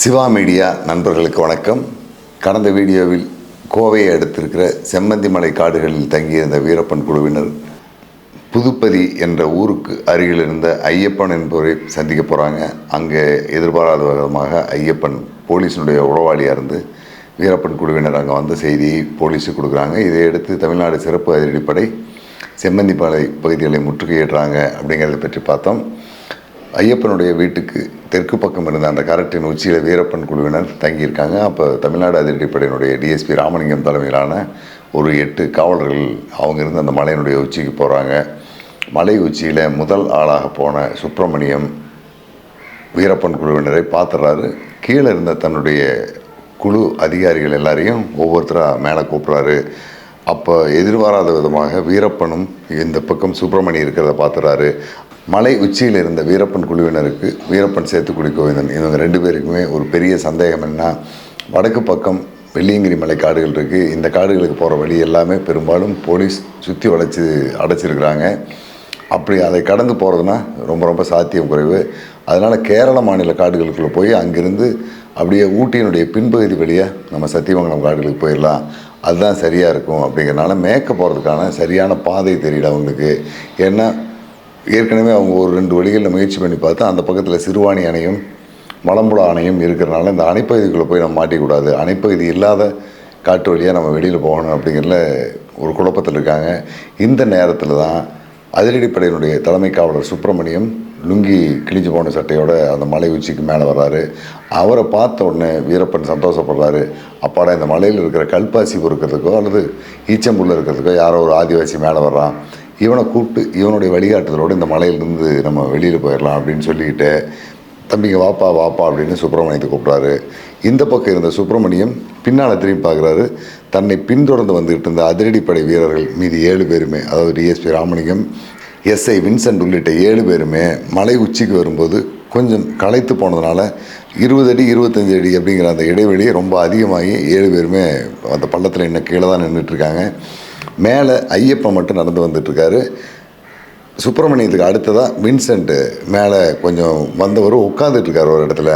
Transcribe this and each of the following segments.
Siva media நண்பர்களுக்கு வணக்கம். கடந்த வீடியோவில் கோவையை அடுத்திருக்கிற செம்மந்திமலை காடுகளில் தங்கியிருந்த வீரப்பன் குழுவினர் புதுப்பதி என்ற ஊருக்கு அருகில் இருந்த ஐயப்பன் என்பவரை சந்திக்க போகிறாங்க அங்கே எதிர்பாராத விதமாக ஐயப்பன் போலீஸினுடைய உளவாளியாக இருந்து வீரப்பன் குழுவினர் அங்கே வந்த செய்தியை போலீஸுக்கு கொடுக்குறாங்க. இதையடுத்து தமிழ்நாடு சிறப்பு அதிரடிப்படை செம்மந்திமலை பகுதிகளை முற்றுகையிடுறாங்க அப்படிங்கிறத பற்றி பார்த்தோம். ஐயப்பனுடைய வீட்டுக்கு தெற்கு பக்கம் இருந்த அந்த கரட்டின் உச்சியில் வீரப்பன் குழுவினர் தங்கியிருக்காங்க. அப்போ தமிழ்நாடு அதிரடிப்படையினுடைய டிஎஸ்பி ராமலிங்கம் தலைமையிலான ஒரு எட்டு காவலர்கள் அவங்க இருந்து அந்த மலையினுடைய உச்சிக்கு போகிறாங்க மலை உச்சியில் முதல் ஆளாக போன சுப்பிரமணியம் வீரப்பன் குழுவினரை பார்த்துறாரு. கீழே இருந்த தன்னுடைய குழு அதிகாரிகள் எல்லாரையும் ஒவ்வொருத்தராக மேலே கூப்பிட்றாரு. அப்போ எதிர்பாராத விதமாக வீரப்பனும் இந்த பக்கம் சுப்பிரமணி இருக்கிறத பார்த்துறாரு. மலை உச்சியில் இருந்த வீரப்பன் குழுவினருக்கு வீரப்பன் சேத்துக்குடி கோவிந்தன் இவங்க ரெண்டு பேருக்குமே ஒரு பெரிய சந்தேகம் என்ன வடக்கு பக்கம் வெள்ளியங்கிரி மலை காடுகள் இருக்குது இந்த காடுகளுக்கு போகிற வழி எல்லாமே பெரும்பாலும் போலீஸ் சுற்றி வளைச்சி அடைச்சிருக்கிறாங்க. அப்படி அதை கடந்து போகிறதுனா ரொம்ப ரொம்ப சாத்தியம் குறைவு. அதனால் கேரள மாநில காடுகளுக்குள்ளே போய் அங்கிருந்து அப்படியே ஊட்டியினுடைய பின்பகுதி வழியாக நம்ம சத்தியமங்கலம் காடுகளுக்கு போயிடலாம். அதுதான் சரியாக இருக்கும் அப்படிங்கிறனால மேற்க போகிறதுக்கான சரியான பாதை தெரியல அவங்களுக்கு. ஏன்னா ஏற்கனவே அவங்க ஒரு ரெண்டு வழிகளில் முயற்சி பண்ணி பார்த்தா அந்த பக்கத்தில் சிறுவாணி அணையும் மலம்புழா அணையும் இருக்கிறனால இந்த அணைப்பகுதிக்குள்ளே போய் நம்ம மாட்டிக்கூடாது. அணைப்பகுதி இல்லாத காட்டு வழியாக நம்ம வெளியில் போகணும் அப்படிங்கிறதுல ஒரு குழப்பத்தில் இருக்காங்க. இந்த நேரத்தில் தான் அதிரடிப்படையினுடைய தலைமை காவலர் சுப்பிரமணியம் லுங்கி கிழிஞ்சு போன சட்டையோட அந்த மலை உச்சிக்கு மேலே வர்றாரு. அவரை பார்த்த உடனே வீரப்பன் சந்தோஷப்படுறாரு. அப்பாடா இந்த மலையில் இருக்கிற கல்பாசி பொறுக்கிறதுக்கோ அல்லது ஈச்சம்புல்ல இருக்கிறதுக்கோ யாரோ ஒரு ஆதிவாசி மேலே வர்றான். இவனை கூப்பிட்டு இவனுடைய வழிகாட்டுதலோடு இந்த மலையிலேருந்து நம்ம வெளியில் போயிடலாம் அப்படின்னு சொல்லிக்கிட்டு தம்பிங்க வாப்பா வாப்பா அப்படின்னு சுப்பிரமணியத்தை கூப்பிட்றாரு. இந்த பக்கம் இருந்த சுப்பிரமணியம் பின்னால் திரும்பி பார்க்குறாரு. தன்னை பின்தொடர்ந்து வந்துகிட்டு இருந்த அதிரடிப்படை வீரர்கள் மீதி ஏழு பேருமே அதாவது டிஎஸ்பி ராமலிங்கம் எஸ்ஐ வின்சென்ட் உள்ளிட்ட ஏழு பேருமே மலை உச்சிக்கு வரும்போது கொஞ்சம் களைத்து போனதுனால இருபது அடி இருபத்தஞ்சி அடி அப்படிங்கிற அந்த இடைவெளி ரொம்ப அதிகமாகி ஏழு பேருமே அந்த பள்ளத்தில் இன்னும் கீழே தான் நின்றுட்டுருக்காங்க மேலே ஐயப்பன் மட்டும் நடந்து வந்துட்டுருக்காரு. சுப்பிரமணியத்துக்கு அடுத்ததாக வின்சென்ட்டு மேலே கொஞ்சம் வந்தவர் உட்காந்துட்டுருக்காரு ஒரு இடத்துல.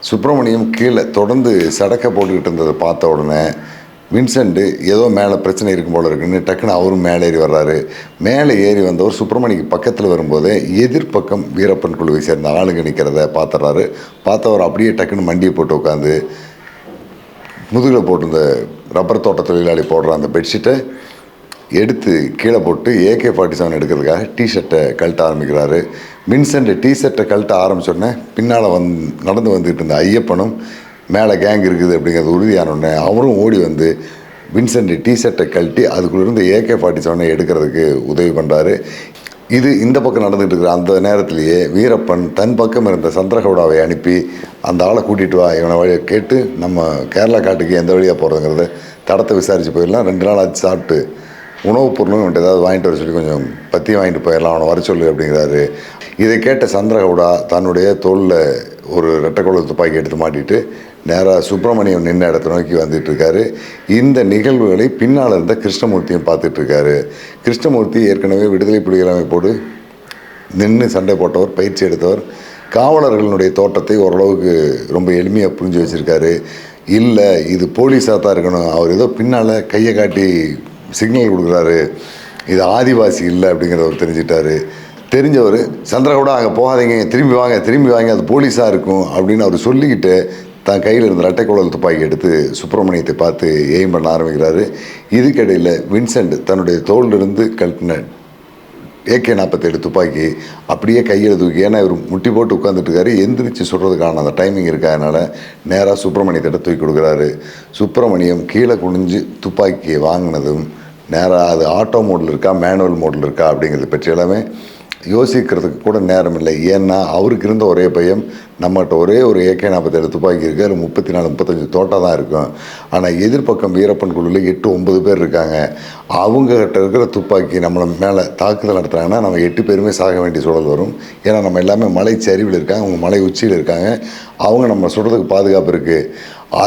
சுப்பிரமணியம் கீழே தொடர்ந்து சடக்கை போட்டுக்கிட்டு இருந்ததை பார்த்த உடனே வின்சென்ட்டு ஏதோ மேலே பிரச்சனை இருக்கும் போல இருக்குன்னு டக்குன்னு அவரும் மேலே ஏறி வர்றாரு. மேலே ஏறி வந்தவர் சுப்பிரமணிக்கு பக்கத்தில் வரும்போதே எதிர்ப்பக்கம் வீரப்பன் குழுவை சேர்ந்த ஆளுங்க நிற்கிறத பார்த்துறாரு பார்த்தவர் அப்படியே டக்குன்னு மண்டியை போட்டு உட்காந்து முதுகில் போட்டிருந்த ரப்பர் தோட்ட தொழிலாளி போடுற அந்த பெட்ஷீட்டை எடுத்து கீழே போட்டு ஏகே ஃபார்ட்டி செவன் எடுக்கிறதுக்காக டிஷர்ட்டை கழட்ட ஆரம்பிக்கிறாரு. வின்சென்ட் டிஷர்ட்டை கழட்ட ஆரம்பிச்சோடனே பின்னால் வந் நடந்து வந்துகிட்டு இருந்த ஐயப்பனும் மேலே கேங் இருக்குது அப்படிங்கிறது உறுதியான உடனே அவரும் ஓடி வந்து வின்சென்ட் டிஷர்ட்டை கழட்டி அதுக்குள்ளேருந்து ஏகே ஃபார்ட்டி செவனை எடுக்கிறதுக்கு உதவி பண்ணுறாரு இது இந்த பக்கம் நடந்துகிட்டு இருக்கிற அந்த நேரத்திலேயே வீரப்பன் தன் பக்கம் இருந்த சந்திரகவுடாவை அனுப்பி அந்த ஆளை கூட்டிகிட்டு வா இவனை வழியை கேட்டு நம்ம கேரளா காட்டுக்கு எந்த வழியாக போகிறதுங்கிறத தடத்தை விசாரித்து போயிடலாம். ரெண்டு நாள் ஆச்சு சாப்பிட்டு உணவுப் பொருளும் இவன்ட்டு ஏதாவது வாங்கிட்டு வர சொல்லி கொஞ்சம் பற்றி வாங்கிட்டு போயிடலாம் அவனை வர சொல்லு அப்படிங்கிறாரு. இதை கேட்ட சந்திரகவுடா தன்னுடைய தோளில் ஒரு ரெட்டைக்குழல் துப்பாக்கி எடுத்து மாட்டிட்டு நேராக சுப்பிரமணியம் நின்ற இடத்த நோக்கி வந்துட்டு இருக்காரு இந்த நிகழ்வுகளை பின்னால் இருந்த கிருஷ்ணமூர்த்தியும் பார்த்துட்டு இருக்காரு கிருஷ்ணமூர்த்தி ஏற்கனவே விடுதலை புலிகள் அமைப்போடு நின்று சண்டை போட்டவர் பயிற்சி எடுத்தவர். காவலர்களுடைய தோட்டத்தை ஓரளவுக்கு ரொம்ப எளிமையாக புரிஞ்சு வச்சுருக்காரு. இல்லை இது போலீஸாக தான் இருக்கணும். அவர் ஏதோ பின்னால் கையை காட்டி சிக்னல் கொடுக்குறாரு. இது ஆதிவாசி இல்லை அப்படிங்கிறத அவர் தெரிஞ்சிட்டாரு. தெரிஞ்சவர் சந்திரகூடா அங்கே போகாதீங்க திரும்பி வாங்க திரும்பி வாங்க அது போலீஸாக இருக்கும் அப்படின்னு அவர் சொல்லிக்கிட்டு தான் கையில் இருந்த ரெட்டைக்குழல் துப்பாக்கி எடுத்து சுப்பிரமணியத்தை பார்த்து எய்ம் பண்ண ஆரம்பிக்கிறாரு. இதுக்கிடையில் வின்சென்ட் தன்னுடைய தோளிலிருந்து கழட்டின ஏகே நாற்பத்தேழு துப்பாக்கி அப்படியே கையில் தூக்கி ஏன்னா இவர் முட்டி போட்டு உட்காந்துட்டு இருக்காரு. எந்திரிச்சு சுடுறதுக்கான அந்த டைமிங் இருக்காதனால நேராக சுப்பிரமணியத்திட்ட தூக்கி கொடுக்குறாரு. சுப்பிரமணியம் கீழே குனிஞ்சு துப்பாக்கியை வாங்கினதும் நேராக அது ஆட்டோ மோடில் இருக்கா மேனுவல் மோடில் இருக்கா அப்படிங்கிறத பற்றி எல்லாமே யோசிக்கிறதுக்கு கூட நேரம் இல்லை. ஏன்னா அவருக்கு இருந்த ஒரே பையன் நம்மகிட்ட ஒரே ஒரு ஏகே நாற்பத்தேழு துப்பாக்கி இருக்குது அதில் முப்பத்தி நாலு முப்பத்தஞ்சு தோட்டா தான் இருக்கும். ஆனால் எதிர்ப்பக்கம் வீரப்பன் குழுவில் எட்டு ஒன்பது பேர் இருக்காங்க. அவங்ககிட்ட இருக்கிற துப்பாக்கி நம்மளை மேலே தாக்குதல் நடத்துகிறாங்கன்னா நம்ம எட்டு பேருமே சாக வேண்டிய சூழல் வரும். ஏன்னா நம்ம எல்லாமே மலை சரிவில் இருக்காங்க அவங்க மலை உச்சியில் இருக்காங்க. அவங்க நம்ம சுடுறதுக்கு பாதுகாப்பு இருக்குது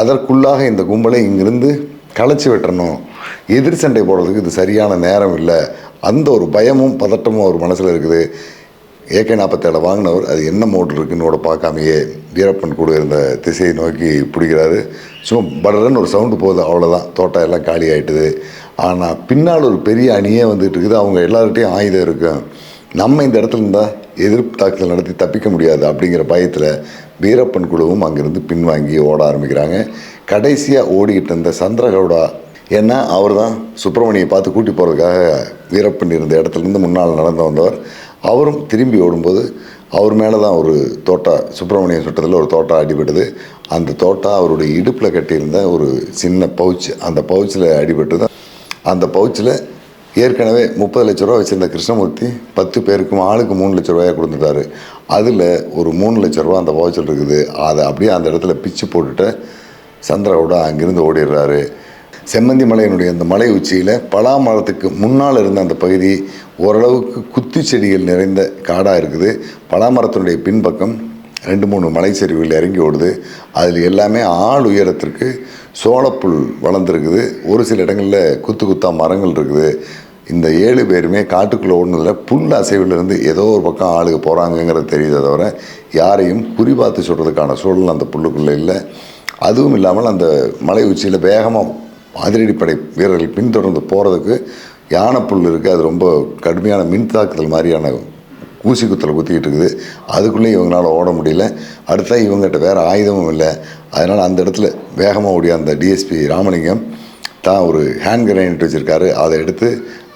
அதற்குள்ளாக இந்த கும்பலை இங்கிருந்து களைச்சி வெட்டணும். எதிர் சண்டை போடுறதுக்கு இது சரியான நேரம் இல்லை. அந்த ஒரு பயமும் பதட்டமும் அவர் மனசில் இருக்குது. ஏகே நாற்பத்தேழை வாங்கினவர் அது என்ன மோட்டர் இருக்குன்னு கூட பார்க்காமையே வீரப்பன் கூட இருந்த திசையை நோக்கி பிடிக்கிறாரு. சும்மா படரன்னு ஒரு சவுண்டு போகுது அவ்வளோதான் தோட்டம் எல்லாம் காலி ஆயிட்டுது. ஆனால் பின்னால் ஒரு பெரிய அணியே வந்துட்டு இருக்குது. அவங்க எல்லார்கிட்டையும் ஆயுதம் இருக்கும் நம்ம இந்த இடத்துல இருந்தால் எதிர்ப்பு தாக்குதல் நடத்தி தப்பிக்க முடியாது அப்படிங்கிற பயத்தில் வீரப்பன் குழுவும் அங்கேருந்து பின்வாங்கி ஓட ஆரம்பிக்கிறாங்க. கடைசியாக ஓடிக்கிட்டு இருந்த சந்திரகவுடா ஏன்னா அவர் தான் சுப்பிரமணியை பார்த்து கூட்டி போகிறதுக்காக வீரப்பன் இருந்த இடத்துலேருந்து முன்னால் நடந்து வந்தவர். அவரும் திரும்பி ஓடும்போது அவர் மேலே தான் ஒரு தோட்டா சுப்பிரமணியம் சுட்டத்தில் ஒரு தோட்டா அடிபட்டது. அந்த தோட்டா அவருடைய இடுப்பில் கட்டியிருந்த ஒரு சின்ன பவுச் அந்த பவுச்சில் அடிபட்டு தான் அந்த பவுச்சில் ஏற்கனவே முப்பது லட்ச ரூபா வச்சுருந்த கிருஷ்ணமூர்த்தி பத்து பேருக்கும் ஆளுக்கு மூணு லட்ச ரூபாயாக கொடுத்துட்டாரு. அதில் ஒரு மூணு லட்ச ரூபா அந்த பவுச்சில் இருக்குது. அதை அப்படியே அந்த இடத்துல பிச்சு போட்டுட்டு சந்திராவோட அங்கிருந்து ஓடிடுறாரு. செம்மந்தி மலையினுடைய அந்த மலை உச்சியில் பலா மரத்துக்கு முன்னால் இருந்த அந்த பகுதி ஓரளவுக்கு குத்து செடிகள் நிறைந்த காடாக இருக்குது. பலா மரத்தினுடைய பின்பக்கம் ரெண்டு மூணு மலைச்சரிவுகள் இறங்கி ஓடுது. அதில் எல்லாமே ஆள் உயரத்திற்கு சோளப்புல் வளர்ந்துருக்குது. ஒரு சில இடங்களில் குத்து குத்தா மரங்கள் இருக்குது. இந்த ஏழு பேருமே காட்டுக்குள்ளே ஓடுனதில் புல் அசைவிலிருந்து ஏதோ ஒரு பக்கம் ஆளுங்க போகிறாங்கங்கிறது தெரியுதே தவிர யாரையும் குறிபார்த்து சொல்கிறதுக்கான சூழல் அந்த புல்லுக்குள்ளே இல்லை. அதுவும் இல்லாமல் அந்த மலை உச்சியில் வேகமாக அதிரடிப்படை வீரர்கள் பின்தொடர்ந்து போகிறதுக்கு யானைப்புல் இருக்குது அது ரொம்ப கடுமையான மின் தாக்குதல் மாதிரியான ஊசி குத்தல் குத்திக்கிட்டு இருக்குது. அதுக்குள்ளேயும் இவங்களால ஓட முடியல. அடுத்தா இவங்ககிட்ட வேறு ஆயுதமும் இல்லை. அதனால் அந்த இடத்துல வேகமாக ஓடிய அந்த டிஎஸ்பி ராமலிங்கம் தான் ஒரு ஹேண்ட் கிரைனட் வச்சுருக்காரு. அதை எடுத்து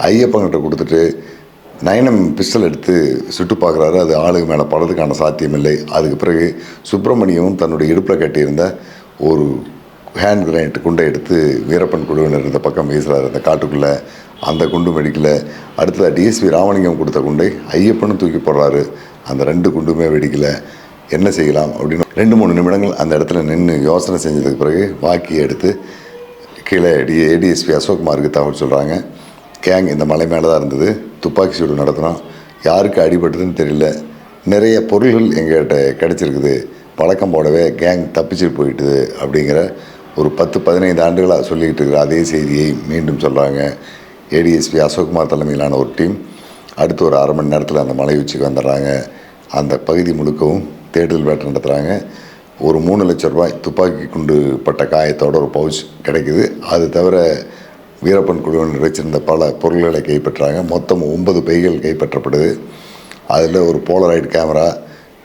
ஐயப்பங்கிட்ட கொடுத்துட்டு நயனம் பிஸ்டல் எடுத்து சுட்டு பார்க்குறாரு அது ஆளுக்கு மேலே படுறதுக்கான சாத்தியமில்லை அதுக்கு பிறகு சுப்பிரமணியமும் தன்னுடைய இடுப்பில் கட்டியிருந்த ஒரு ஹேண்ட் கிரைனேட் குண்டை எடுத்து வீரப்பன் குழுவினர் இருந்த பக்கம் வீசுறாரு அந்த காட்டுக்குள்ளே அந்த குண்டு வெடிக்கல. அடுத்ததாக டிஎஸ்பி ராமலிங்கம் கொடுத்த குண்டை ஐயப்பனும் தூக்கி போடுறாரு. அந்த ரெண்டு குண்டுமே வெடிக்கல. என்ன செய்யலாம் அப்படின்னு ரெண்டு மூணு நிமிடங்கள் அந்த இடத்துல நின்று யோசனை செஞ்சதுக்கு பிறகு வாக்கியை எடுத்து கீழே டி ஏடிஎஸ்பி அசோக்குமாருக்கு தகவல் சொல்கிறாங்க கேங் இந்த மலை மேலே தான் இருந்தது. துப்பாக்கி சூடு நடத்தினோம். யாருக்கு அடிபட்டதுன்னு தெரியல. நிறைய பொருள்கள் எங்கள்கிட்ட கிடச்சிருக்குது. பழக்கம் போடவே கேங் தப்பிச்சுட்டு போயிட்டுது அப்படிங்கிற ஒரு பத்து பதினைந்து ஆண்டுகளாக சொல்லிக்கிட்டு இருக்கிற அதே செய்தியை மீண்டும் சொல்கிறாங்க ஏடிஎஸ்பி அசோக்குமார் தலைமையிலான ஒரு டீம். அடுத்து ஒரு அரை மணி நேரத்தில் அந்த மலை உச்சிக்கு வந்துடுறாங்க. அந்த பகுதி முழுக்கவும் தேடுதல் வேட்டை நடத்துகிறாங்க ஒரு மூணு லட்ச ரூபாய் துப்பாக்கி குண்டு பட்ட காயத்தோட ஒரு பவுச் கிடைக்குது. அது தவிர வீரப்பன் குழுவினர் வச்சிருந்த பல பொருள்களை கைப்பற்றாங்க. மொத்தம் ஒன்பது பைகள் கைப்பற்றப்படுது. அதில் ஒரு போலராய்டு கேமரா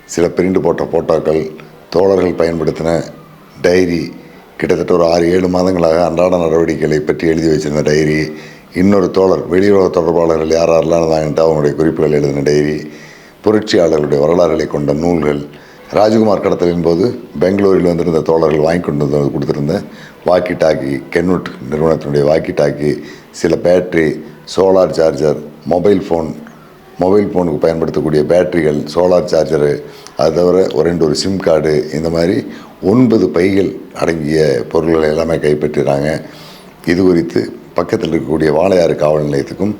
சில பிரிண்டு போட்ட ஃபோட்டோக்கள் தோழர்கள் பயன்படுத்தின டைரி கிட்டத்தட்ட ஒரு ஆறு ஏழு மாதங்களாக அன்றாட நடவடிக்கைகளை பற்றி எழுதி வச்சிருந்த டைரி. இன்னொரு தோழர் வெளியுறவு தொடர்பாளர்கள் யார் யாரெல்லாம் இருந்தாங்கன்ட்டு அவங்களுடைய குறிப்புகள் எழுதின டைரி. புரட்சியாளர்களுடைய வரலாறுகளை கொண்ட நூல்கள். ராஜ்குமார் கடத்தலின் போது பெங்களூரில் வந்திருந்த தோழர்கள் வாங்கி கொண்டு வந்து கொடுத்துருந்த வாக்கி டாக்கி கென்னுட் நிறுவனத்தினுடைய வாக்கி டாக்கி சில battery solar charger mobile phone mobile ஃபோனுக்கு பயன்படுத்தக்கூடிய பேட்டரிகள் சோலார் சார்ஜரு அது தவிர ஒரு ரெண்டு ஒரு சிம் கார்டு இந்த மாதிரி ஒன்பது பைகள் அடங்கிய பொருள்களை எல்லாமே கைப்பற்றிடுறாங்க இது குறித்து பக்கத்தில் இருக்கக்கூடிய வாளையாறு காவல் நிலையத்துக்கும்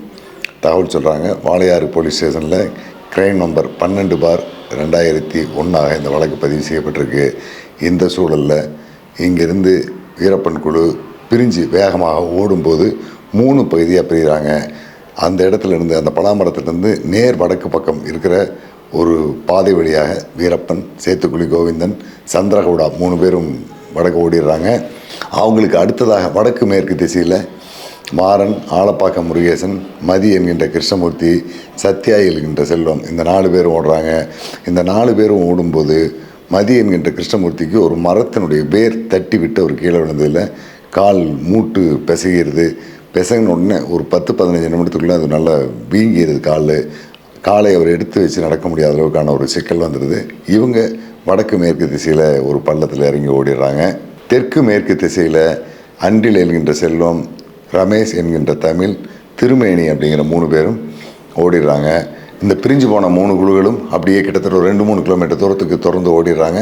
தகவல் சொல்கிறாங்க வாளையாறு போலீஸ் ஸ்டேஷனில் கிரைம் நம்பர் பன்னெண்டு பார் ரெண்டாயிரத்தி ஒன்றாக இந்த வழக்கு பதிவு செய்யப்பட்டிருக்கு. இந்த சூழலில் இங்கிருந்து வீரப்பன் குழு பிரிஞ்சு வேகமாக ஓடும்போது மூணு பகுதியாக பிரிகிறாங்க. அந்த இடத்துலேருந்து அந்த பலாமரத்துலேருந்து நேர் வடக்கு பக்கம் இருக்கிற ஒரு பாதை வழியாக வீரப்பன் சேத்துக்குழி கோவிந்தன் சந்திரகவுடா மூணு பேரும் வடக்கு ஓடிடுறாங்க. அவங்களுக்கு அடுத்ததாக வடக்கு மேற்கு திசையில் மாறன் ஆலப்பாக்கம் முருகேசன் மதி என்கின்ற கிருஷ்ணமூர்த்தி சத்யா என்கின்ற செல்வம் இந்த நாலு பேரும் ஓடுறாங்க. இந்த நாலு பேரும் ஓடும்போது மதி என்கின்ற கிருஷ்ணமூர்த்திக்கு ஒரு மரத்தினுடைய வேர் தட்டி விட்டு அவர் கீழே விழுந்ததில் கால் மூட்டு பிசைகிறது. பிசங்கின உடனே ஒரு பத்து பதினஞ்சு நிமிடத்துக்குள்ளே அது நல்லா வீங்கிடுது கால். காலை அவர் எடுத்து வச்சு நடக்க முடியாத அளவுக்கான ஒரு சிக்கல் வந்துடுது இவங்க வடக்கு மேற்கு திசையில் ஒரு பள்ளத்தில் இறங்கி ஓடிடுறாங்க. தெற்கு மேற்கு திசையில் அன்றில் என்கின்ற செல்வம் ரமேஷ் என்கின்ற தமிழ் திருமேனி அப்படிங்கிற மூணு பேரும் ஓடிடுறாங்க. இந்த பிரிஞ்சு போன மூணு குழுக்களும் அப்படியே கிட்டத்தட்ட ஒரு ரெண்டு மூணு கிலோமீட்டர் தூரத்துக்கு தொடர்ந்து ஓடிடுறாங்க.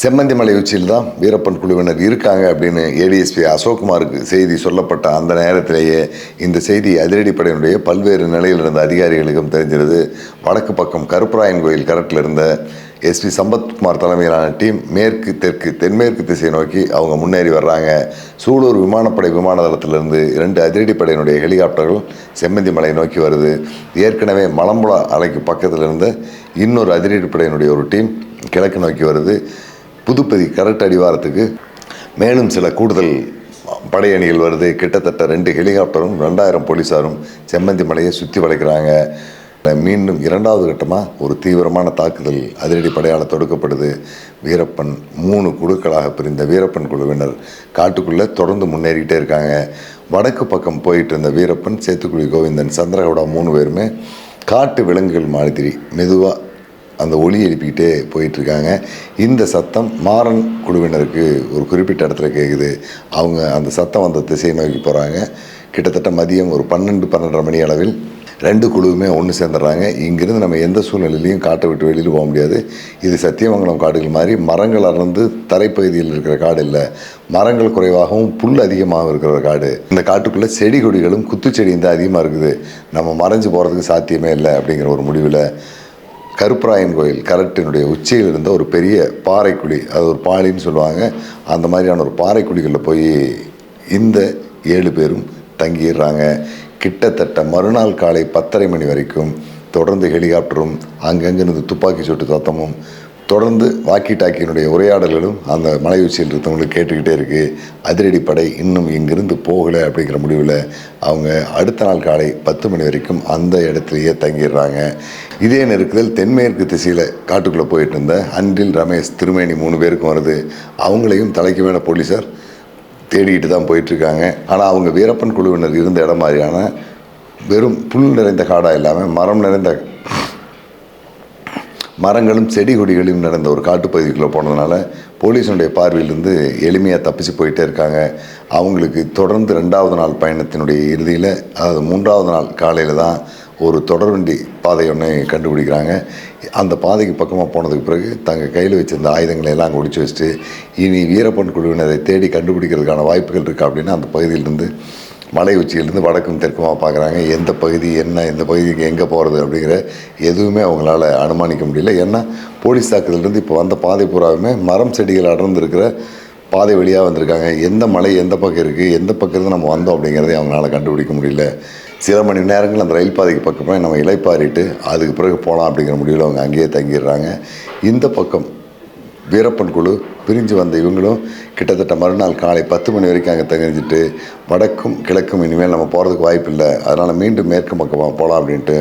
செம்மந்தி மலை உச்சியில் தான் வீரப்பன் குழுவினர் இருக்காங்க அப்படின்னு ஏடிஎஸ்பி அசோக்குமாருக்கு செய்தி சொல்லப்பட்ட அந்த நேரத்திலேயே இந்த செய்தி அதிரடிப்படையினுடைய பல்வேறு நிலையில் இருந்த அதிகாரிகளுக்கும் தெரிஞ்சிருது. வடக்கு பக்கம் கருப்பராயன் கோயில் கரட்டில் இருந்த எஸ்பி சம்பத்குமார் தலைமையிலான டீம் மேற்கு தெற்கு தென்மேற்கு திசையை நோக்கி அவங்க முன்னேறி வர்றாங்க. சூலூர் விமானப்படை விமான தளத்திலிருந்து இரண்டு அதிரடிப்படையினுடைய ஹெலிகாப்டர்கள் செம்மந்தி மலை நோக்கி வருது. ஏற்கனவே மலம்புழா அலைக்கு பக்கத்தில் இருந்த இன்னொரு அதிரடிப்படையினுடைய ஒரு டீம் கிழக்கு நோக்கி வருது. புதுப்பதி கரெக்ட் அடிவாரத்துக்கு மேலும் சில கூடுதல் படையணிகள் வருது. கிட்டத்தட்ட ரெண்டு ஹெலிகாப்டரும் ரெண்டாயிரம் போலீஸாரும் செம்மந்தி மலையை சுற்றி வளைக்கிறாங்க. மீண்டும் இரண்டாவது கட்டமாக ஒரு தீவிரமான தாக்குதல் அதிரடி படையால் தொடுக்கப்படுது. வீரப்பன் மூணு குழுக்களாக பிரிந்த வீரப்பன் குழுவினர் காட்டுக்குள்ளே தொடர்ந்து முன்னேறிக்கிட்டே இருக்காங்க. வடக்கு பக்கம் போயிட்டு இருந்த வீரப்பன் சேத்துக்குழி கோவிந்தன் சந்திரகவுடா மூணு பேருமே காட்டு விலங்குகள் மாதிரி மெதுவாக அந்த ஒளி எழுப்பிக்கிட்டே போயிட்டுருக்காங்க. இந்த சத்தம் மாறன் குழுவினருக்கு ஒரு குறிப்பிட்ட இடத்துல கேட்குது அவங்க அந்த சத்தம் வந்த திசையை நோக்கி போகிறாங்க கிட்டத்தட்ட மதியம் ஒரு பன்னெண்டு பன்னெண்டரை மணி அளவில் ரெண்டு குழுவுமே ஒன்று சேர்ந்துடுறாங்க. இங்கிருந்து நம்ம எந்த சூழ்நிலையிலையும் காட்டை விட்டு வெளியில் போக முடியாது. இது சத்தியமங்கலம் காடுகள் மாதிரி மரங்கள் அறந்து தரைப்பகுதியில் இருக்கிற காடு இல்லை. மரங்கள் குறைவாகவும் புல் அதிகமாக இருக்கிற காடு. இந்த காட்டுக்குள்ளே செடி கொடிகளும் குத்துச்செடியும் தான் அதிகமாக இருக்குது. நம்ம மறைஞ்சு போகிறதுக்கு சாத்தியமே இல்லை அப்படிங்கிற ஒரு முடிவில் கருப்பராயன் கோயில் கரட்டினுடைய உச்சியில் இருந்த ஒரு பெரிய பாறைக்குழி அது ஒரு பாலின்னு சொல்லுவாங்க. அந்த மாதிரியான ஒரு பாறைக்குழிகளில் போய் இந்த ஏழு பேரும் தங்கிடுறாங்க. கிட்டத்தட்ட மறுநாள் காலை பத்தரை மணி வரைக்கும் தொடர்ந்து ஹெலிகாப்டரும் அங்கங்கிருந்து துப்பாக்கி சூட்டு சத்தமும் தொடர்ந்து வாக்கி டாக்கியினுடைய உரையாடல்களும் அந்த மலை உச்சியில் இருக்கவங்களுக்கு கேட்டுக்கிட்டே இருக்குது அதிரடி படை இன்னும் இங்கிருந்து போகலை அப்படிங்கிற முடிவில் அவங்க அடுத்த நாள் காலை பத்து மணி வரைக்கும் அந்த இடத்துலையே தங்கிடுறாங்க. இதே நெருக்குதல் தென்மேற்கு திசையில் காட்டுக்குள்ளே போயிட்டு இருந்த அன்றில் ரமேஷ் திருமேனி மூணு பேருக்கும் வருது. அவங்களையும் தலைக்கு மேலே போலீஸார் தேடிக்கிட்டு தான் போயிட்டுருக்காங்க. ஆனால் அவங்க வீரப்பன் குழுவினர் இருந்த இடம் மாதிரியான வெறும் புல் நிறைந்த காடாக இல்லாமல் மரம் நிறைந்த மரங்களும் செடி கொடிகளும் நடந்த ஒரு காட்டுப்பகுதிக்குள்ளே போனதுனால போலீஸுடைய பார்வையிலிருந்து எளிமையாக தப்பிச்சு போயிட்டே இருக்காங்க. அவங்களுக்கு தொடர்ந்து ரெண்டாவது நாள் பயணத்தினுடைய இறுதியில் அதாவது மூன்றாவது நாள் காலையில் தான் ஒரு தொடர்வண்டி பாதை ஒன்று கண்டுபிடிக்கிறாங்க. அந்த பாதைக்கு பக்கமாக போனதுக்கு பிறகு தங்கள் கையில் வச்சிருந்த ஆயுதங்களை எல்லாம் அங்கே ஒடிச்சு வச்சுட்டு இனி வீரப்பன் குழுவினரை தேடி கண்டுபிடிக்கிறதுக்கான வாய்ப்புகள் இருக்கா அப்படின்னு அந்த பகுதியிலிருந்து மலை உச்சியிலேருந்து வடக்கும் தெற்குமாக பார்க்குறாங்க. எந்த பகுதி என்ன எந்த பகுதிக்கு எங்கே போகிறது அப்படிங்கிற எதுவுமே அவங்களால அனுமானிக்க முடியல. ஏன்னா போலீஸ் தாக்குதலேருந்து இப்போ வந்த பாதை பூராவுமே மரம் செடிகள் அடர்ந்துருக்கிற பாதை வழியாக வந்திருக்காங்க. எந்த மலை எந்த பக்கம் இருக்குது எந்த பக்கம் இருந்து நம்ம வந்தோம் அப்படிங்கிறதையும் அவங்களால கண்டுபிடிக்க முடியல. சில மணி நேரங்கள் அந்த ரயில் பாதைக்கு பக்கமே நம்ம இலைப்பாரிட்டு அதுக்கு பிறகு போகலாம் அப்படிங்கிற முடிவில் அவங்க அங்கேயே தங்கிடுறாங்க. இந்த பக்கம் வீரப்பன் குழு பிரிஞ்சு வந்த இவங்களும் கிட்டத்தட்ட மறுநாள் காலை பத்து மணி வரைக்கும் அங்கே தங்கிஞ்சிட்டு வடக்கும் கிழக்கும் இனிமேல் நம்ம போகிறதுக்கு வாய்ப்பு இல்லை. அதனால் மீண்டும் மேற்கு பக்கமாக போகலாம் அப்படின்ட்டு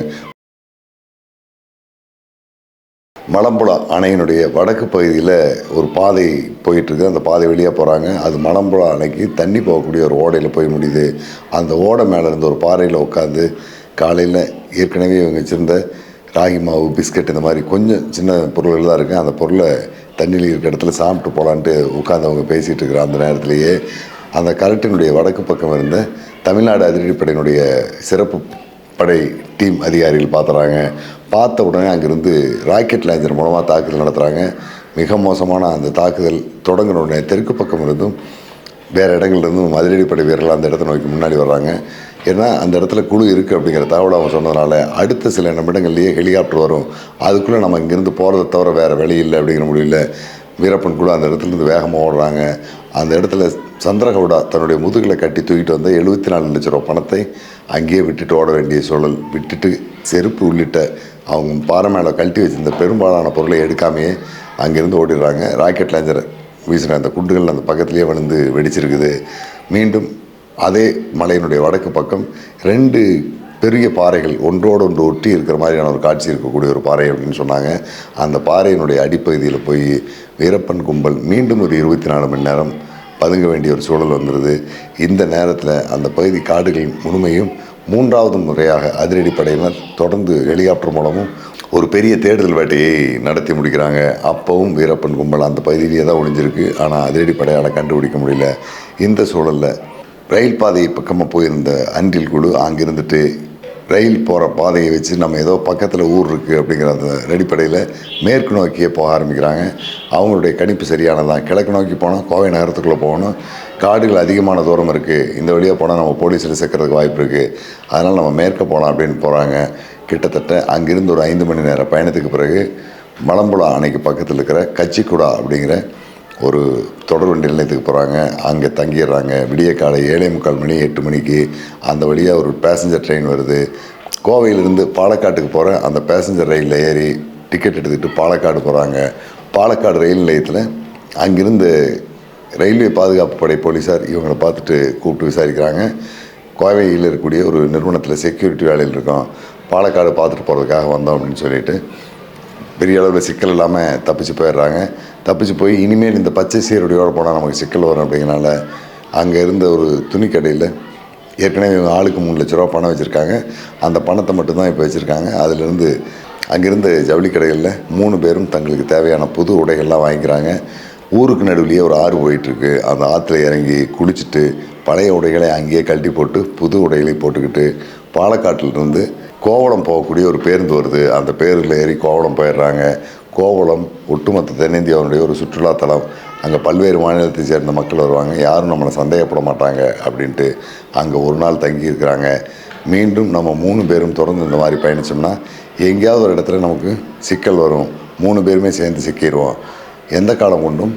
மலம்புழா அணையினுடைய வடக்கு பகுதியில் ஒரு பாதை போயிட்டுருக்கு அந்த பாதை வெளியே போகிறாங்க அது மலம்புழா அணைக்கு தண்ணி போகக்கூடிய ஒரு ஓடையில் போய் முடியுது. அந்த ஓடை மேலேருந்து ஒரு பாறையில் உட்காந்து காலையில் ஏற்கனவே இவங்க வச்சுருந்த ராகி மாவு பிஸ்கட் இந்த மாதிரி கொஞ்சம் சின்ன பொருள்கள் தான் இருக்குது அந்த பொருளை தண்ணியில் இருக்கிற இடத்துல சாப்பிட்டு போகலான்ட்டு உட்காந்தவங்க பேசிகிட்டு இருக்கிற அந்த நேரத்திலேயே அந்த கரட்டினுடைய வடக்கு பக்கம் இருந்த தமிழ்நாடு அதிரடிப்படையினுடைய சிறப்பு படை டீம் அதிகாரிகள் பார்த்துறாங்க. பார்த்த உடனே அங்கேருந்து ராக்கெட் லாஞ்சர் மூலமாக தாக்குதல் நடத்துகிறாங்க மிக மோசமான அந்த தாக்குதல் தொடங்கின உடனே தெற்கு பக்கம் இருந்தும் வேறு இடங்கள்லேருந்தும் அதிரடிப்படை வீரர்கள் அந்த இடத்த நோக்கி முன்னாடி வர்றாங்க. ஏன்னா அந்த இடத்துல குழு இருக்குது அப்படிங்கிற தகவல் அவங்க சொன்னதுனால அடுத்த சில நிமிடங்கள்லேயே ஹெலிகாப்டர் வரும். அதுக்குள்ளே நம்ம இங்கேருந்து போகிறத தவிர வேறு வழி இல்லை அப்படிங்கிற முடியல வீரப்பன் குழு அந்த இடத்துலேருந்து வேகமாக ஓடுறாங்க. அந்த இடத்துல சந்திரகவுடா தன்னுடைய முதுகில் கட்டி தூக்கிட்டு வந்த எழுபத்தி நாலு லட்ச ரூபா பணத்தை அங்கேயே விட்டுட்டு ஓட வேண்டிய சூழல் விட்டுட்டு செருப்பு உள்ளிட்ட அவங்க பாறை மேலே கழட்டி வச்சிருந்த பெரும்பாலான பொருளை எடுக்காமையே அங்கேருந்து ஓடிடுறாங்க. ராக்கெட் லாஞ்சர் வீசின அந்த குண்டுகள் அந்த பக்கத்துலேயே விழுந்து வெடிச்சிருக்குது. மீண்டும் அதே மலையினுடைய வடக்கு பக்கம் ரெண்டு பெரிய பாறைகள் ஒன்றோடு ஒன்று ஒட்டி இருக்கிற மாதிரியான ஒரு காட்சி இருக்கக்கூடிய ஒரு பாறை அப்படின்னு சொன்னாங்க. அந்த பாறையினுடைய அடிப்பகுதியில் போய் வீரப்பன் கும்பல் மீண்டும் ஒரு இருபத்தி நாலு மணி நேரம் பதுங்க வேண்டிய ஒரு சூழல் வந்துடுது இந்த நேரத்தில் அந்த பகுதி காடுகள் முழுமையும் மூன்றாவது முறையாக அதிரடிப்படையினர் தொடர்ந்து ஹெலிகாப்டர் மூலமும் ஒரு பெரிய தேடுதல் வேட்டையை நடத்தி முடிக்கிறாங்க. அப்பவும் வீரப்பன் கும்பல் அந்த பகுதியிலேயே தான் ஒழிஞ்சிருக்கு ஆனால் அதிரடிப்படையால் கண்டுபிடிக்க முடியல. இந்த சூழலில் ரயில் பாதை பக்கமாக போயிருந்த அன்றில் குழு அங்கிருந்துட்டு ரயில் போகிற பாதையை வச்சு நம்ம ஏதோ பக்கத்தில் ஊர் இருக்குது அப்படிங்கிற அந்த அடிப்படையில் மேற்கு நோக்கியே போக ஆரம்பிக்கிறாங்க. அவங்களுடைய கணிப்பு சரியானதான் கிழக்கு நோக்கி போனால் கோவை நகரத்துக்குள்ளே போகணும். காடுகள் அதிகமான தூரம் இருக்குது இந்த வழியாக போனால் நம்ம போலீஸில் சேர்க்கறதுக்கு வாய்ப்பு இருக்குது அதனால் நம்ம மேற்க போகலாம் அப்படின்னு போகிறாங்க கிட்டத்தட்ட அங்கிருந்து ஒரு ஐந்து மணி நேர பயணத்துக்கு பிறகு மலம்புழா அணைக்கு பக்கத்தில் இருக்கிற கச்சிக்குடா அப்படிங்கிற ஒரு தொடர்வண்டி நிலையத்துக்கு போகிறாங்க அங்கே தங்கிடுறாங்க. விடிய காலை ஏழே முக்கால் மணி எட்டு மணிக்கு அந்த வழியாக ஒரு பேசஞ்சர் ட்ரெயின் வருது. கோவையிலிருந்து பாலக்காட்டுக்கு போகிற அந்த பேசஞ்சர் ரயிலில் ஏறி டிக்கெட் எடுத்துக்கிட்டு பாலக்காடு போகிறாங்க பாலக்காடு ரயில் நிலையத்தில் அங்கிருந்து ரயில்வே பாதுகாப்பு படை போலீஸார் இவங்களை பார்த்துட்டு கூப்பிட்டு விசாரிக்கிறாங்க. கோவையில் இருக்கக்கூடிய ஒரு நிறுவனத்தில் செக்யூரிட்டி வேலையில் இருக்கோம். பாலக்காடு பார்த்துட்டு போகிறதுக்காக வந்தோம் அப்படின்னு சொல்லிட்டு பெரிய அளவில் சிக்கல் இல்லாமல் தப்பிச்சு போயிடுறாங்க. தப்பிச்சு போய் இனிமேல் இந்த பச்சை சீருடையோடு போனால் நமக்கு சிக்கல் வரும் அப்படிங்கிறனால அங்கே இருந்த ஒரு துணிக்கடையில் ஏற்கனவே இவங்க ஆளுக்கு மூணு லட்ச ரூபா பணம் வச்சுருக்காங்க. அந்த பணத்தை மட்டும்தான் இப்போ வச்சுருக்காங்க. அதிலிருந்து அங்கேருந்த ஜவுளி கடைகளில் மூணு பேரும் தங்களுக்கு தேவையான புது உடைகள்லாம் வாங்கிக்கிறாங்க. ஊருக்கு நடுவுலேயே ஒரு ஆறு போயிட்டுருக்கு. அந்த ஆற்றுல இறங்கி குளிச்சுட்டு பழைய உடைகளை அங்கேயே கழட்டி போட்டு புது உடைகளை போட்டுக்கிட்டு பாலக்காட்டிலிருந்து கோவளம் போகக்கூடிய ஒரு பேருந்து வருது. அந்த பேருந்தில் ஏறி கோவளம் போயிடுறாங்க. கோவளம் ஒட்டுமொத்த தென்னிந்தியாவுடைய ஒரு சுற்றுலாத்தலம். அங்கே பல்வேறு மாநிலத்தை சேர்ந்த மக்கள் வருவாங்க. யாரும் நம்மளை சந்தேகப்பட மாட்டாங்க அப்படின்ட்டு அங்கே ஒரு நாள் தங்கி இருக்கிறாங்க மீண்டும் நம்ம மூணு பேரும் தொடர்ந்து இந்த மாதிரி பயணித்தோம்னா எங்கேயாவது ஒரு இடத்துல நமக்கு சிக்கல் வரும். மூணு பேருமே சேர்ந்து சிக்கிடுவோம் எந்த காலம் கொண்டும்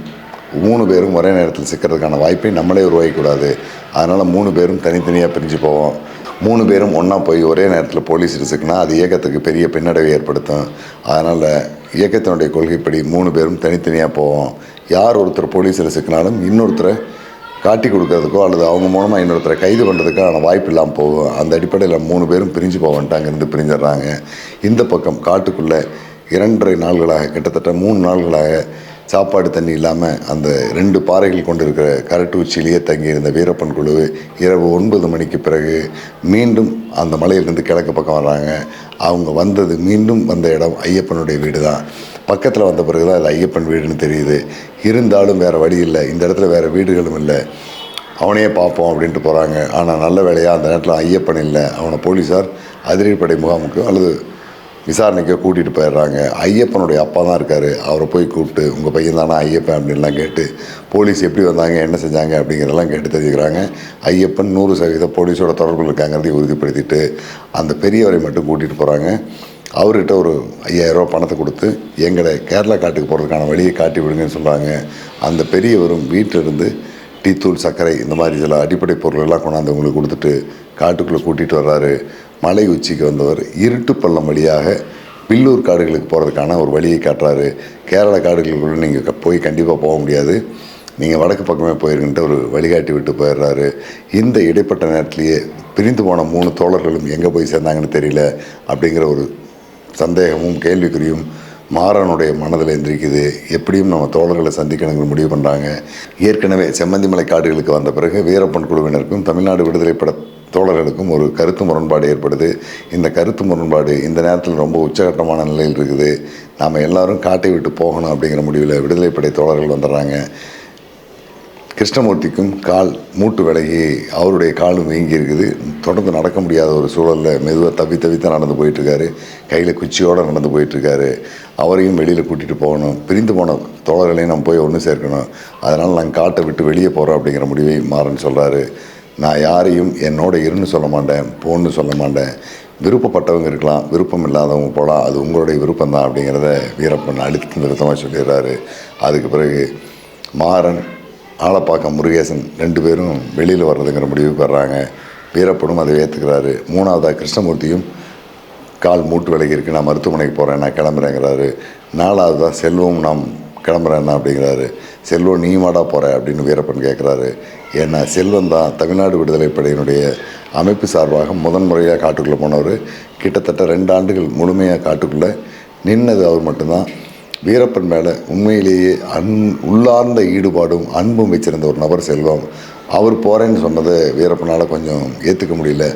மூணு பேரும் ஒரே நேரத்தில் சிக்கிறதுக்கான வாய்ப்பை நம்மளே உருவாக்கக்கூடாது. அதனால் மூணு பேரும் தனித்தனியாக பிரிஞ்சு போவோம். மூணு பேரும் ஒன்றா போய் ஒரே நேரத்தில் போலீஸ் இருக்குன்னா அது இயக்கத்துக்கு பெரிய பின்னடைவை ஏற்படுத்தும். அதனால் இயக்கத்தினுடைய கொள்கைப்படி மூணு பேரும் தனித்தனியாக போவோம். யார் ஒருத்தர் போலீஸில் சிக்கினாலும் இன்னொருத்தரை காட்டி கொடுக்கறதுக்கோ அல்லது அவங்க மூலமாக இன்னொருத்தரை கைது பண்ணுறதுக்கான வாய்ப்பு இல்லாமல் போகும். அந்த அடிப்படையில் மூணு பேரும் பிரிஞ்சு போவன்ட்டு அங்கேருந்து பிரிஞ்சிடுறாங்க. இந்த பக்கம் காட்டுக்குள்ளே இரண்டரை நாள்களாக கிட்டத்தட்ட மூணு நாள்களாக சாப்பாடு தண்ணி இல்லாமல் அந்த ரெண்டு பாறைகள் கொண்டு இருக்கிற கரட்டு உச்சியிலேயே தங்கியிருந்த வீரப்பன் குழு இரவு ஒன்பது மணிக்கு பிறகு மீண்டும் அந்த மலையிலிருந்து கிழக்கு பக்கம் வர்றாங்க அவங்க வந்தது மீண்டும் வந்த இடம் ஐயப்பனுடைய வீடு தான் பக்கத்தில் வந்த பிறகு தான் அது ஐயப்பன் வீடுன்னு தெரியுது. இருந்தாலும் வேறு வழி இல்லை. இந்த இடத்துல வேறு வீடுகளும் இல்லை. அவனையே பார்ப்போம் அப்படின்ட்டு போகிறாங்க ஆனால் நல்ல வேலையாக அந்த நேரத்தில் ஐயப்பன் இல்லை. அவனை போலீஸார் அதிரடிப்படை முகாமுக்கு அல்லது விசாரணைக்கு கூட்டிகிட்டு போயிடுறாங்க. ஐயப்பனுடைய அப்பா தான் இருக்கார். அவரை போய் கூப்பிட்டு உங்கள் பையன் தானே ஐயப்பன்? அப்படின்லாம் கேட்டு போலீஸ் எப்படி வந்தாங்க? என்ன செஞ்சாங்க? அப்படிங்கிறதெல்லாம் கேட்டு தெரிஞ்சுக்கிறாங்க. ஐயப்பன் நூறு சதவீத போலீஸோட தொடர்பில் இருக்காங்கிறதையும் உறுதிப்படுத்திட்டு அந்த பெரியவரை மட்டும் கூட்டிகிட்டு போகிறாங்க அவர்கிட்ட ஒரு ஐயாயிரரூவா பணத்தை கொடுத்து எங்களை கேரளா காட்டுக்கு போகிறதுக்கான வழியை காட்டி விடுங்கன்னு சொல்கிறாங்க அந்த பெரியவரும் வீட்டிலிருந்து டீத்தூள் சர்க்கரை இந்த மாதிரி சில அடிப்படை பொருளெல்லாம் கொண்டாந்து உங்களுக்கு கொடுத்துட்டு காட்டுக்குள்ளே கூட்டிகிட்டு வர்றாரு. மலை உச்சிக்கு வந்தவர் இருட்டு பள்ளம் வழியாக பில்லூர் காடுகளுக்கு போகிறதுக்கான ஒரு வழியை காட்டுறாரு. கேரள காடுகளுக்குள்ள நீங்கள் போய் கண்டிப்பாக போக முடியாது. நீங்கள் வடக்கு பக்கமே போயிருங்கன்ட்டு ஒரு வழிகாட்டி விட்டு போயிடுறாரு. இந்த இடைப்பட்ட நேரத்திலேயே பிரிந்து போன மூணு தோழர்களும் எங்கே போய் சேர்ந்தாங்கன்னு தெரியல அப்படிங்கிற ஒரு சந்தேகமும் கேள்விக்குறியும் மாறனுடைய மனதில் எந்திரிக்குது எப்படியும் நம்ம தோழர்களை சந்திக்கணுங்கிற முடிவு பண்ணுறாங்க ஏற்கனவே செம்மந்திமலை காடுகளுக்கு வந்த பிறகு வீரப்பன் குழுவினருக்கும் தமிழ்நாடு விடுதலை பட தோழர்களுக்கும் ஒரு கருத்து முரண்பாடு ஏற்படுது. இந்த கருத்து முரண்பாடு இந்த நேரத்தில் ரொம்ப உச்சகட்டமான நிலையில் இருக்குது. நாம் எல்லாரும் காட்டை விட்டு போகணும் அப்படிங்கிற முடிவில் விடுதலைப்படை தோழர்கள் வந்துடுறாங்க. கிருஷ்ணமூர்த்திக்கும் கால் மூட்டு விலகி அவருடைய காலும் வீங்கி இருக்குது. தொடர்ந்து நடக்க முடியாத ஒரு சூழலில் மெதுவாக தவி தவி தான் நடந்து போயிட்டுருக்காரு. கையில் குச்சியோடு நடந்து போயிட்டுருக்காரு. அவரையும் வெளியில் கூட்டிகிட்டு போகணும். பிரிந்து போன தோழர்களையும் நம்ம போய் ஒன்று சேர்க்கணும். அதனால் நாங்கள் காட்டை விட்டு வெளியே போகிறோம் அப்படிங்கிற முடிவை மாறன் சொல்கிறாரு நான் யாரையும் என்னோட இருன்னு சொல்ல மாட்டேன் போன்னு சொல்ல மாட்டேன். விருப்பப்பட்டவங்க இருக்கலாம் விருப்பம் இல்லாதவங்க போகலாம் அது உங்களுடைய விருப்பம் தான் அப்படிங்கிறத வீரப்பன் அழுத்த நிறுத்தமாக சொல்லிடுறாரு. அதுக்கு பிறகு மாறன் ஆலப்பாக்கம் முருகேசன் ரெண்டு பேரும் வெளியில் வர்றதுங்கிற முடிவுக்கு வர்றாங்க. வீரப்பனும் அதை ஏற்றுக்கிறாரு மூணாவதாக கிருஷ்ணமூர்த்தியும் கால் மூட்டு விலகி இருக்கு நான் மருத்துவமனைக்கு போகிறேன் நான் கிளம்புறேங்கிறாரு. நாலாவதாக செல்வம் நாம் கிளம்புறேன்னா அப்படிங்கிறாரு. செல்வம் நீ மாடா போகிற அப்படின்னு வீரப்பன் கேட்குறாரு ஏன்னா செல்வம் தான் தமிழ்நாடு விடுதலை படையினுடைய அமைப்பு சார்பாக முதன் முறையாக காட்டுக்குள்ளே போனவர். கிட்டத்தட்ட ரெண்டு ஆண்டுகள் முழுமையாக காட்டுக்குள்ளே நின்னது அவர் மட்டும்தான். வீரப்பன் மேலே உண்மையிலேயே அன் உள்ளார்ந்த ஈடுபாடும் அன்பும் வச்சிருந்த ஒரு நபர் செல்வம். அவர் போகிறேன்னு சொன்னதை வீரப்பனால் கொஞ்சம் ஏற்றுக்க முடியல.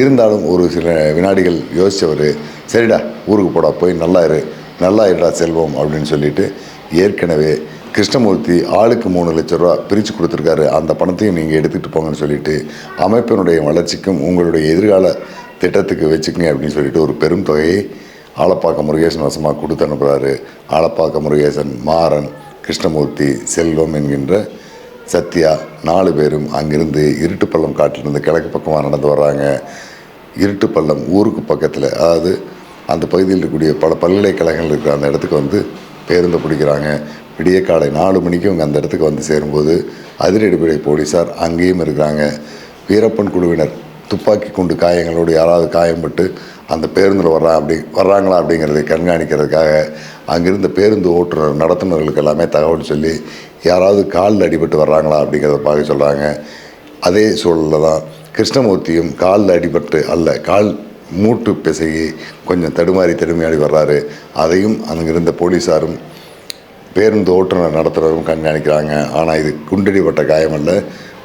இருந்தாலும் ஒரு சில வினாடிகள் யோசித்தவர் சரிடா ஊருக்கு போடா போய் நல்லா இரு நல்லா இருடா செல்வம் அப்படின்னு சொல்லிட்டு ஏற்கனவே கிருஷ்ணமூர்த்தி ஆளுக்கு மூணு லட்ச ரூபா பிரித்து கொடுத்துருக்காரு. அந்த பணத்தையும் நீங்கள் எடுத்துகிட்டு போங்கன்னு சொல்லிட்டு அமைப்பினுடைய வளர்ச்சிக்கும் உங்களுடைய எதிர்கால திட்டத்துக்கு வச்சுக்கங்க அப்படின்னு சொல்லிட்டு ஒரு பெரும் தொகையை ஆலப்பாக்கம் முருகேசன் வசமாக கொடுத்து அனுப்புகிறாரு ஆலப்பாக்கம் முருகேசன் மாறன் கிருஷ்ணமூர்த்தி செல்வம் என்கின்ற சத்யா நாலு பேரும் அங்கிருந்து இருட்டுப்பள்ளம் காட்டிலிருந்து கிழக்கு பக்கமாக நடந்து வர்றாங்க. இருட்டுப்பள்ளம் ஊருக்கு பக்கத்தில் அதாவது அந்த பகுதியில் இருக்கக்கூடிய பல பல்கலைக்கழகங்கள் இருக்கிற அந்த இடத்துக்கு வந்து பேருந்தை பிடிக்கிறாங்க. விடிய காலை நாலு மணிக்கு அவங்க அந்த இடத்துக்கு வந்து சேரும்போது அதிரடிப்படை போலீஸார் அங்கேயும் இருக்கிறாங்க. வீரப்பன் குழுவினர் துப்பாக்கி குண்டு காயங்களோடு யாராவது காயம்பட்டு அந்த பேருந்தில் வர்றா அப்படி வர்றாங்களா அப்படிங்கிறதை கண்காணிக்கிறதுக்காக அங்கிருந்த பேருந்து ஓட்டுநர் நடத்துனர்களுக்கு எல்லாமே தகவல் சொல்லி யாராவது காலில் அடிபட்டு வர்றாங்களா அப்படிங்கிறத பார்க்க சொல்கிறாங்க அதே சூழலில் தான் கிருஷ்ணமூர்த்தியும் காலில் அடிபட்டு அல்ல கால் மூட்டு பிசகி கொஞ்சம் தடுமாறி தடுமையாடி வர்றாரு. அதையும் அங்கிருந்த போலீஸாரும் பேருந்து ஓட்டுநர் நடத்துகிறவரும் கண்காணிக்கிறாங்க. ஆனால் இது குண்டடிப்பட்ட காயம் அல்ல.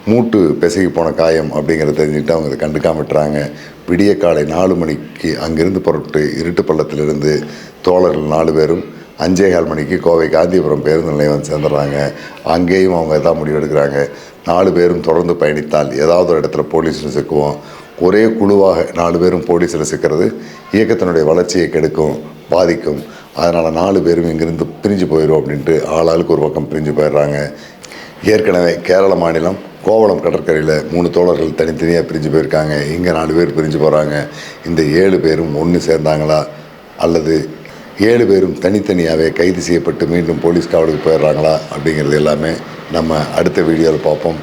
மூட்டு பிசகி போன காயம் அப்படிங்கிறத தெரிஞ்சுட்டு அவங்க இதை கண்டுக்காம விட்டுறாங்க விடிய காலை நாலு மணிக்கு அங்கிருந்து புறப்பட்டு இருட்டு பள்ளத்திலிருந்து தோழர்கள் நாலு பேரும் அஞ்சே கால் மணிக்கு கோவை காந்திபுரம் பேருந்து நிலையம் வந்து சேர்ந்துடுறாங்க அங்கேயும் அவங்க எதாவது முடிவெடுக்கிறாங்க நாலு பேரும் தொடர்ந்து பயணித்தால் ஏதாவது ஒரு இடத்துல போலீஸில் சிக்குவோம். ஒரே குழுவாக நாலு பேரும் போலீஸில் சிக்கிறது இயக்கத்தினுடைய வளர்ச்சியை கெடுக்கும் பாதிக்கும். அதனால் நாலு பேரும் இங்கிருந்து பிரிஞ்சு போயிடும் அப்படின்ட்டு ஆளாளுக்கு ஒரு பக்கம் பிரிஞ்சு போயிடுறாங்க. ஏற்கனவே கேரள மாநிலம் கோவளம் கடற்கரையில் மூணு தோழர்கள் தனித்தனியாக பிரிஞ்சு போயிருக்காங்க. இங்கே நாலு பேர் பிரிஞ்சு போகிறாங்க இந்த ஏழு பேரும் ஒன்று சேர்ந்தாங்களா? அல்லது ஏழு பேரும் தனித்தனியாகவே கைது செய்யப்பட்டு மீண்டும் போலீஸ் காவலுக்கு போயிடுறாங்களா? அப்படிங்கிறது எல்லாமே நம்ம அடுத்த வீடியோவில் பார்ப்போம்.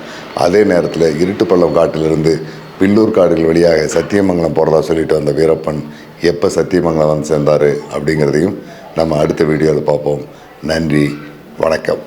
அதே நேரத்தில் இருட்டுப்பள்ளம் காட்டிலிருந்து பில்லூர் காடுகள் வழியாக சத்தியமங்கலம் போகிறதா சொல்லிட்டு வந்த வீரப்பன் எப்போ சத்தியமங்கலம் வந்து சேர்ந்தார் அப்படிங்கிறதையும் நம்ம அடுத்த வீடியோவில் பார்ப்போம். நன்றி வணக்கம்.